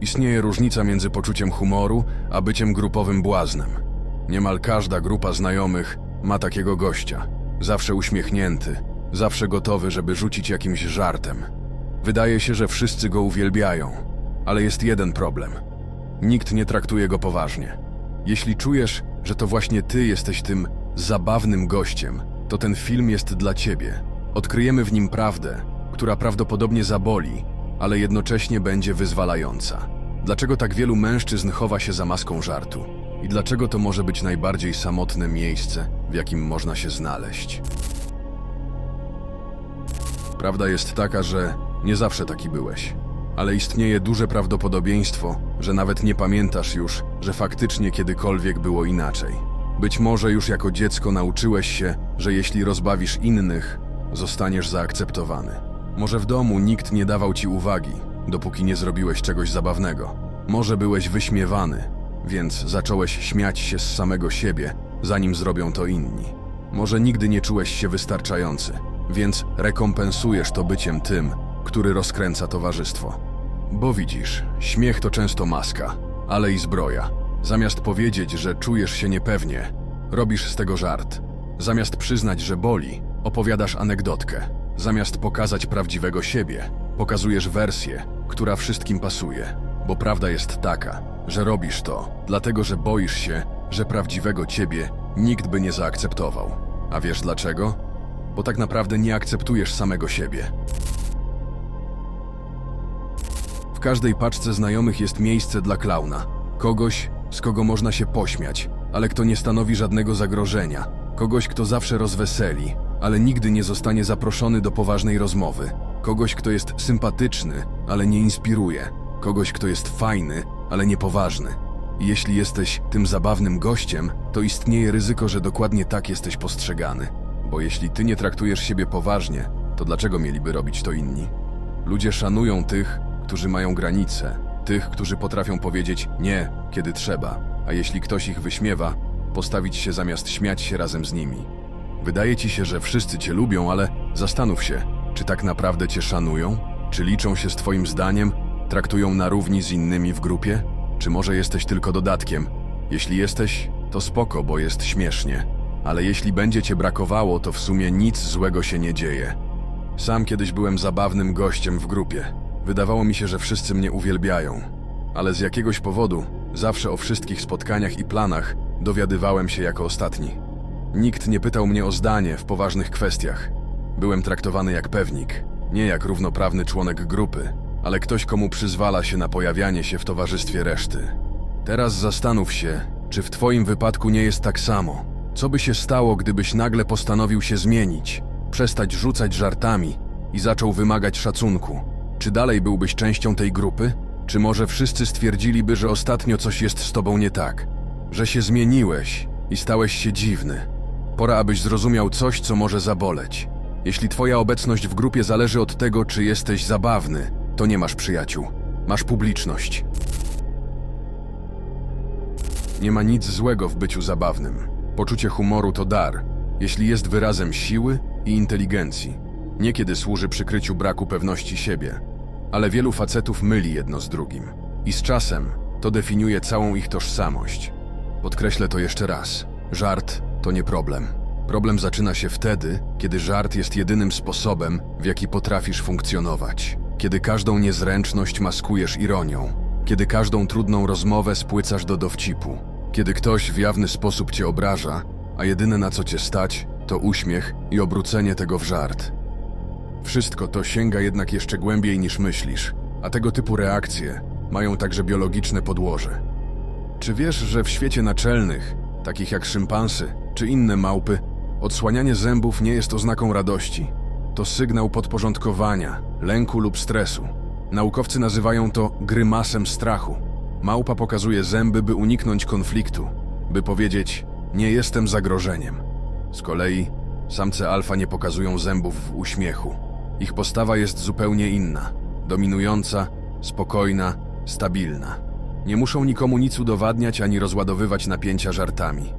Istnieje różnica między poczuciem humoru a byciem grupowym błaznem. Niemal każda grupa znajomych ma takiego gościa. Zawsze uśmiechnięty, zawsze gotowy, żeby rzucić jakimś żartem. Wydaje się, że wszyscy go uwielbiają, ale jest jeden problem. Nikt nie traktuje go poważnie. Jeśli czujesz, że to właśnie ty jesteś tym zabawnym gościem, to ten film jest dla ciebie. Odkryjemy w nim prawdę, która prawdopodobnie zaboli, ale jednocześnie będzie wyzwalająca. Dlaczego tak wielu mężczyzn chowa się za maską żartu? I dlaczego to może być najbardziej samotne miejsce, w jakim można się znaleźć? Prawda jest taka, że nie zawsze taki byłeś, ale istnieje duże prawdopodobieństwo, że nawet nie pamiętasz już, że faktycznie kiedykolwiek było inaczej. Być może już jako dziecko nauczyłeś się, że jeśli rozbawisz innych, zostaniesz zaakceptowany. Może w domu nikt nie dawał ci uwagi, dopóki nie zrobiłeś czegoś zabawnego. Może byłeś wyśmiewany, więc zacząłeś śmiać się z samego siebie, zanim zrobią to inni. Może nigdy nie czułeś się wystarczający, więc rekompensujesz to byciem tym, który rozkręca towarzystwo. Bo widzisz, śmiech to często maska, ale i zbroja. Zamiast powiedzieć, że czujesz się niepewnie, robisz z tego żart. Zamiast przyznać, że boli, opowiadasz anegdotkę. Zamiast pokazać prawdziwego siebie, pokazujesz wersję, która wszystkim pasuje. Bo prawda jest taka, że robisz to, dlatego że boisz się, że prawdziwego ciebie nikt by nie zaakceptował. A wiesz dlaczego? Bo tak naprawdę nie akceptujesz samego siebie. W każdej paczce znajomych jest miejsce dla klauna. Kogoś, z kogo można się pośmiać, ale kto nie stanowi żadnego zagrożenia. Kogoś, kto zawsze rozweseli, ale nigdy nie zostanie zaproszony do poważnej rozmowy. Kogoś, kto jest sympatyczny, ale nie inspiruje. Kogoś, kto jest fajny, ale niepoważny. Jeśli jesteś tym zabawnym gościem, to istnieje ryzyko, że dokładnie tak jesteś postrzegany. Bo jeśli ty nie traktujesz siebie poważnie, to dlaczego mieliby robić to inni? Ludzie szanują tych, którzy mają granice, tych, którzy potrafią powiedzieć nie, kiedy trzeba, a jeśli ktoś ich wyśmiewa, postawić się zamiast śmiać się razem z nimi. Wydaje ci się, że wszyscy cię lubią, ale zastanów się, czy tak naprawdę cię szanują? Czy liczą się z twoim zdaniem? Traktują na równi z innymi w grupie? Czy może jesteś tylko dodatkiem? Jeśli jesteś, to spoko, bo jest śmiesznie. Ale jeśli będzie cię brakowało, to w sumie nic złego się nie dzieje. Sam kiedyś byłem zabawnym gościem w grupie. Wydawało mi się, że wszyscy mnie uwielbiają. Ale z jakiegoś powodu, zawsze o wszystkich spotkaniach i planach dowiadywałem się jako ostatni. Nikt nie pytał mnie o zdanie w poważnych kwestiach. Byłem traktowany jak pewnik, nie jak równoprawny członek grupy, ale ktoś, komu przyzwala się na pojawianie się w towarzystwie reszty. Teraz zastanów się, czy w Twoim wypadku nie jest tak samo. Co by się stało, gdybyś nagle postanowił się zmienić, przestać rzucać żartami i zaczął wymagać szacunku? Czy dalej byłbyś częścią tej grupy? Czy może wszyscy stwierdziliby, że ostatnio coś jest z tobą nie tak? Że się zmieniłeś i stałeś się dziwny? Pora, abyś zrozumiał coś, co może zaboleć. Jeśli twoja obecność w grupie zależy od tego, czy jesteś zabawny, to nie masz przyjaciół. Masz publiczność. Nie ma nic złego w byciu zabawnym. Poczucie humoru to dar, jeśli jest wyrazem siły i inteligencji. Niekiedy służy przykryciu braku pewności siebie, ale wielu facetów myli jedno z drugim. I z czasem to definiuje całą ich tożsamość. Podkreślę to jeszcze raz. Żart to nie problem. Problem zaczyna się wtedy, kiedy żart jest jedynym sposobem, w jaki potrafisz funkcjonować. Kiedy każdą niezręczność maskujesz ironią. Kiedy każdą trudną rozmowę spłycasz do dowcipu. Kiedy ktoś w jawny sposób cię obraża, a jedyne na co cię stać, to uśmiech i obrócenie tego w żart. Wszystko to sięga jednak jeszcze głębiej niż myślisz, a tego typu reakcje mają także biologiczne podłoże. Czy wiesz, że w świecie naczelnych, takich jak szympansy czy inne małpy, odsłanianie zębów nie jest oznaką radości? To sygnał podporządkowania, lęku lub stresu. Naukowcy nazywają to grymasem strachu. Małpa pokazuje zęby, by uniknąć konfliktu, by powiedzieć: Nie jestem zagrożeniem. Z kolei samce alfa nie pokazują zębów w uśmiechu. Ich postawa jest zupełnie inna dominująca, spokojna, stabilna. Nie muszą nikomu nic udowadniać ani rozładowywać napięcia żartami.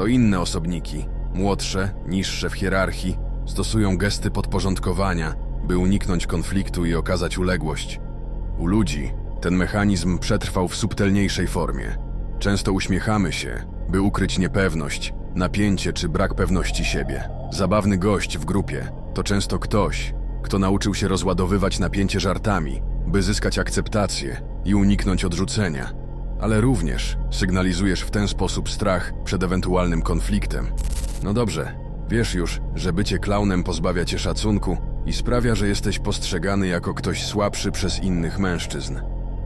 To inne osobniki, młodsze, niższe w hierarchii, stosują gesty podporządkowania, by uniknąć konfliktu i okazać uległość. U ludzi ten mechanizm przetrwał w subtelniejszej formie. Często uśmiechamy się, by ukryć niepewność, napięcie czy brak pewności siebie. Zabawny gość w grupie to często ktoś, kto nauczył się rozładowywać napięcie żartami, by zyskać akceptację i uniknąć odrzucenia. Ale również sygnalizujesz w ten sposób strach przed ewentualnym konfliktem. No dobrze, wiesz już, że bycie klaunem pozbawia cię szacunku i sprawia, że jesteś postrzegany jako ktoś słabszy przez innych mężczyzn.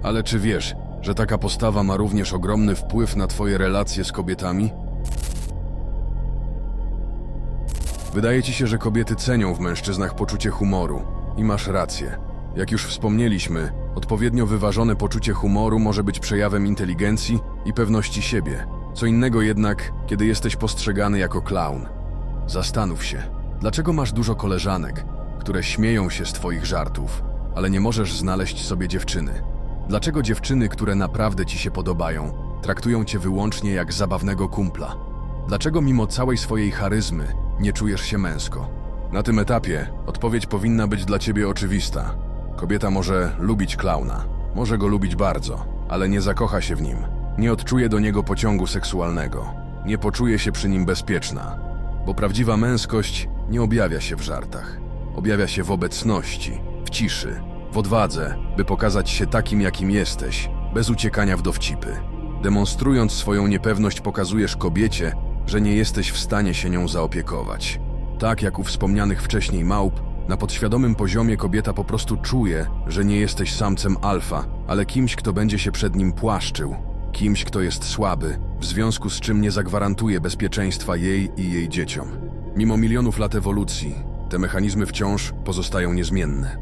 Ale czy wiesz, że taka postawa ma również ogromny wpływ na twoje relacje z kobietami? Wydaje ci się, że kobiety cenią w mężczyznach poczucie humoru i masz rację. Jak już wspomnieliśmy, odpowiednio wyważone poczucie humoru może być przejawem inteligencji i pewności siebie. Co innego jednak, kiedy jesteś postrzegany jako klaun. Zastanów się, dlaczego masz dużo koleżanek, które śmieją się z twoich żartów, ale nie możesz znaleźć sobie dziewczyny? Dlaczego dziewczyny, które naprawdę ci się podobają, traktują cię wyłącznie jak zabawnego kumpla? Dlaczego mimo całej swojej charyzmy nie czujesz się męsko? Na tym etapie odpowiedź powinna być dla ciebie oczywista. Kobieta może lubić klauna, może go lubić bardzo, ale nie zakocha się w nim, nie odczuje do niego pociągu seksualnego, nie poczuje się przy nim bezpieczna, bo prawdziwa męskość nie objawia się w żartach, objawia się w obecności, w ciszy, w odwadze, by pokazać się takim, jakim jesteś, bez uciekania w dowcipy. Demonstrując swoją niepewność, pokazujesz kobiecie, że nie jesteś w stanie się nią zaopiekować. Tak jak u wspomnianych wcześniej małp, na podświadomym poziomie kobieta po prostu czuje, że nie jesteś samcem alfa, ale kimś, kto będzie się przed nim płaszczył, kimś, kto jest słaby, w związku z czym nie zagwarantuje bezpieczeństwa jej i jej dzieciom. Mimo milionów lat ewolucji, te mechanizmy wciąż pozostają niezmienne.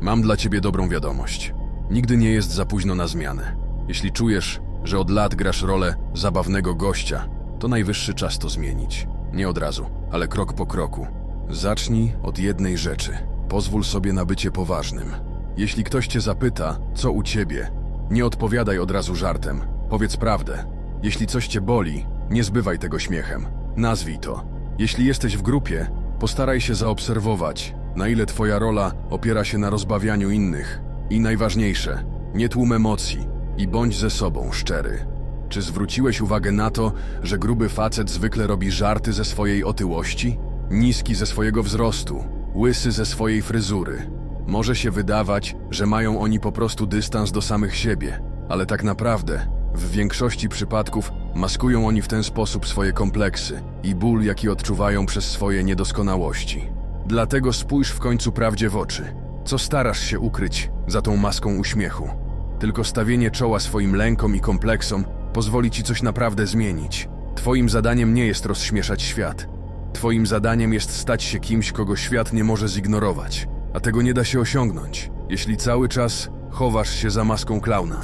Mam dla ciebie dobrą wiadomość. Nigdy nie jest za późno na zmianę. Jeśli czujesz, że od lat grasz rolę zabawnego gościa, to najwyższy czas to zmienić. Nie od razu, ale krok po kroku. Zacznij od jednej rzeczy. Pozwól sobie na bycie poważnym. Jeśli ktoś cię zapyta, co u ciebie, nie odpowiadaj od razu żartem. Powiedz prawdę. Jeśli coś cię boli, nie zbywaj tego śmiechem. Nazwij to. Jeśli jesteś w grupie, postaraj się zaobserwować, na ile twoja rola opiera się na rozbawianiu innych. I najważniejsze, nie tłum emocji i bądź ze sobą szczery. Czy zwróciłeś uwagę na to, że gruby facet zwykle robi żarty ze swojej otyłości? Niski ze swojego wzrostu, łysy ze swojej fryzury. Może się wydawać, że mają oni po prostu dystans do samych siebie, ale tak naprawdę, w większości przypadków, maskują oni w ten sposób swoje kompleksy i ból, jaki odczuwają przez swoje niedoskonałości. Dlatego spójrz w końcu prawdzie w oczy. Co starasz się ukryć za tą maską uśmiechu? Tylko stawienie czoła swoim lękom i kompleksom pozwoli ci coś naprawdę zmienić. Twoim zadaniem nie jest rozśmieszać świat. Twoim zadaniem jest stać się kimś, kogo świat nie może zignorować. A tego nie da się osiągnąć, jeśli cały czas chowasz się za maską klauna.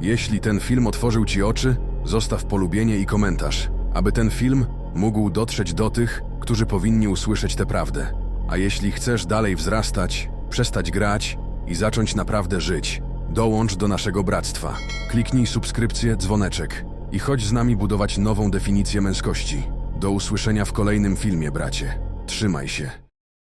Jeśli ten film otworzył ci oczy, zostaw polubienie i komentarz, aby ten film mógł dotrzeć do tych, którzy powinni usłyszeć tę prawdę. A jeśli chcesz dalej wzrastać, przestać grać i zacząć naprawdę żyć, dołącz do naszego bractwa. Kliknij subskrypcję, dzwoneczek i chodź z nami budować nową definicję męskości. Do usłyszenia w kolejnym filmie, bracie. Trzymaj się.